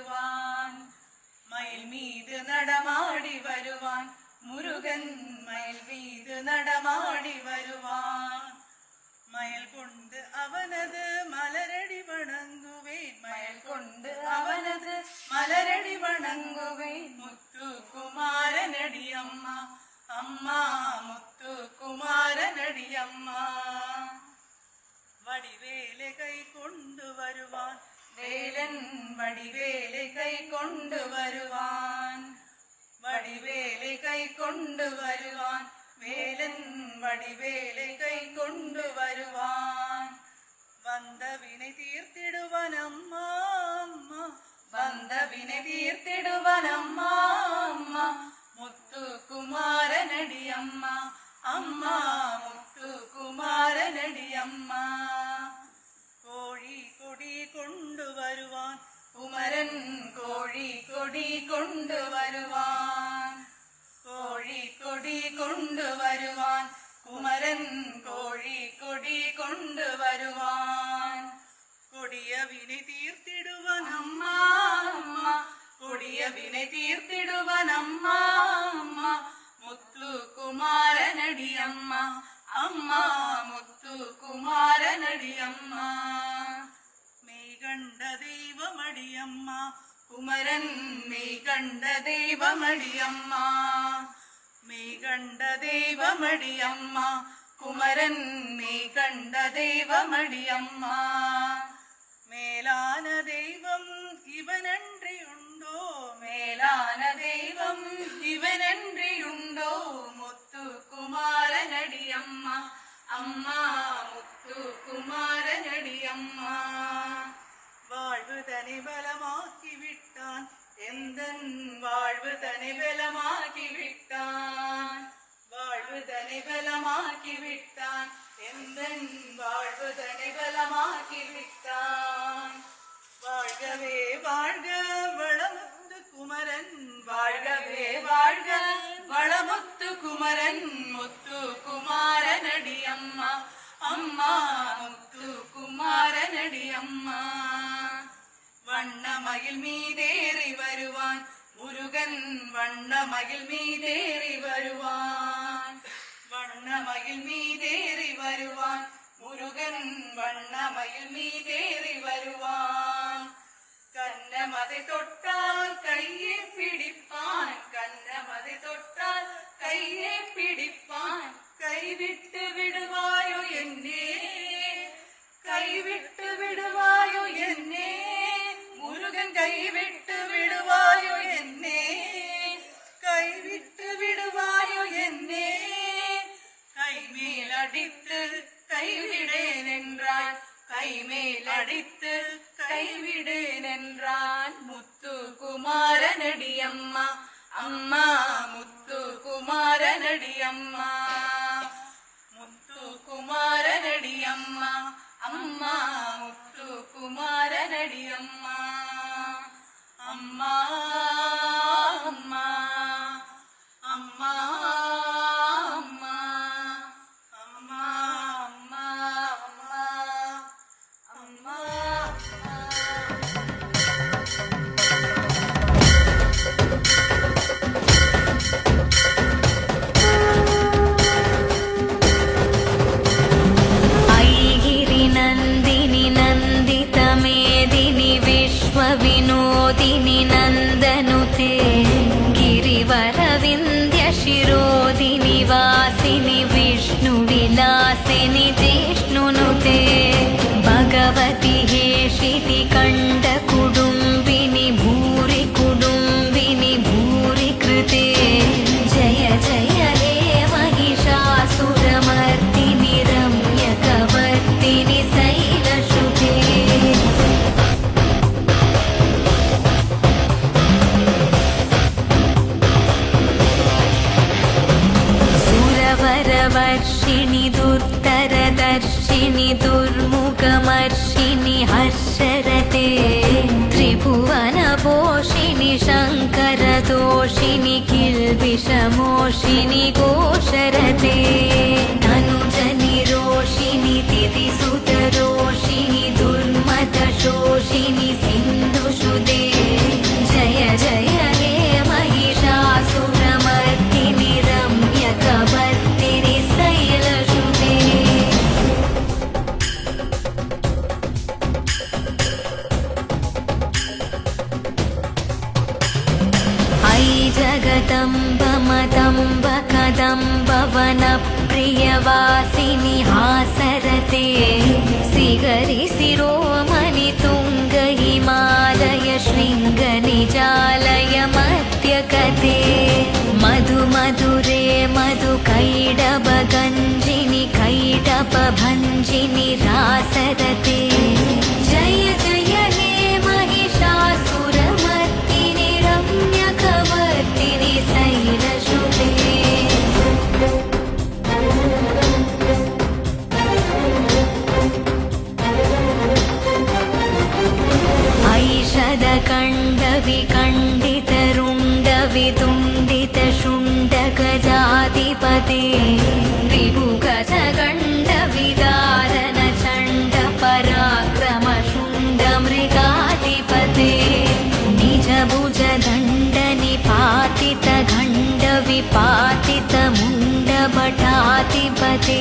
വരുവാൻ മയിൽമീത് നടമാടി വരുവാൻ മുരുകൻ മയിൽമീത് നടമാടി വരുവാൻ. മയൽ കൊണ്ട് അവനത് മലരടി വണങ്ങുവേൻ മയൽ കൊണ്ട് അവനത് മലരടി വണങ്ങുവേൻ. മുത്തുകുമാരനടിയമ്മ അമ്മ മുത്തുകുമാരനടിയമ്മ. വടിവേല കൈ കൊണ്ടുവരുവാൻ வேலன் வடிவேலை கை கொண்டு வருவான். வடிவேலை கை கொண்டு வருவான். வேலன் வடிவேலை கை கொண்டு കോഴിക്കൊടി കൊണ്ടുവരുവാൻ. കോഴിക്കൊടി കൊണ്ടുവരുവാൻ. കുമരൻ കോഴിക്കൊടി കൊണ്ടുവരുവാൻ. കൊടിയ വിനെ തീർത്തിടുവാൻ അമ്മ അമ്മ. കൊടിയ വിനെ തീർത്തിടുവാൻ അമ്മ അമ്മ. മുത്തു കുമാരനടിയമ്മ അമ്മ. മുത്തു കുമാരനടിയമ്മ മെയ് കണ്ട ദൈവമടിയമ്മ குமரன் மெய் கண்ட தெய்வமடி அம்மா மெய் கண்ட தெய்வமடி அம்மா குமரன் மெய் கண்ட தெய்வமடி அம்மா மேலான தெய்வம் இவனன்றி உண்டோ மேலான தெய்வம் இவனன்றி உண்டோ முத்து குமாரனடி அம்மா அம்மா முத்து குமாரனடி அம்மா வாழ்வு தனி பலமா எந்தன் வாழ்வு தனி பலமாக்கி விட்டான். வாழ்வு தனி பலமாக்கி விட்டான். எந்தன் வாழ்வு தனி பலமாக்கி விட்டான். வாழ்கவே வாழ்க வளமுத்து குமரன். வாழ்கவே வாழ்க வளமுத்து குமரன். முத்து குமாரனடி அம்மா. அம்மா முத்து குமாரனடி அம்மா. വണ്ണമയിൽ മീതേറി വരുവാൻ. മുരുകൻ വണ്ണമയിൽ മീതേറി വരുവാൻ. വണ്ണമയിൽ മീതേറി വരുവാൻ. മുരുകൻ വണ്ണമയിൽ മീതേറി വരുവാൻ. കന്നമതി തൊട്ട அடித்து கைவிடேன் என்றான் கைமேல் அடித்து கைவிடேன் என்றான் முத்து குமாரனடி அம்மா அம்மா முத்து குமாரனடி அம்மா முத்து குமாரனடி அம்மா அம்மா முத்து குமாரனடி அம்மா அம்மா सुरवरवर्षिणि दुर्धरदर्शिनि दुर्मुखमर्षिणि हर्षरते त्रिभुवनपोषिणि शङ्करदोषिणि किल्बिषमोषिणि गोशरते कदम्ब कदम्ब वनप्रियवासिनि हासरते शिरोमणि तुङ्ग हिमालय शृङ्गनिजालय मध्यकते मधु मधुरे मधु कैडबगञ्जिनि कैडपभञ्जिनि रासरते कवि खण्डितरुण्डवितुण्डितशुण्डगजाधिपते त्रिभुगजगण्डविदारन चण्डपराक्रमशुण्डमृगाधिपते निजभुजदण्डनिपातितखण्डविपातितमुण्डभटाधिपते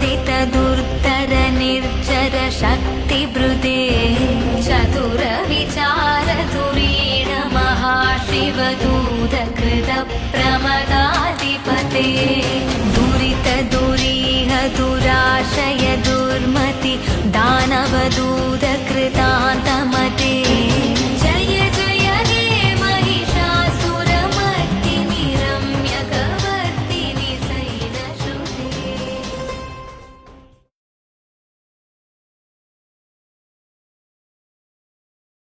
दुर्तर निर्जर शक्तिभृदे चतुरविचार दुरीण दुरितदुरीह दुराशय दुर्मति दानवदूतकृतान्तमते कृता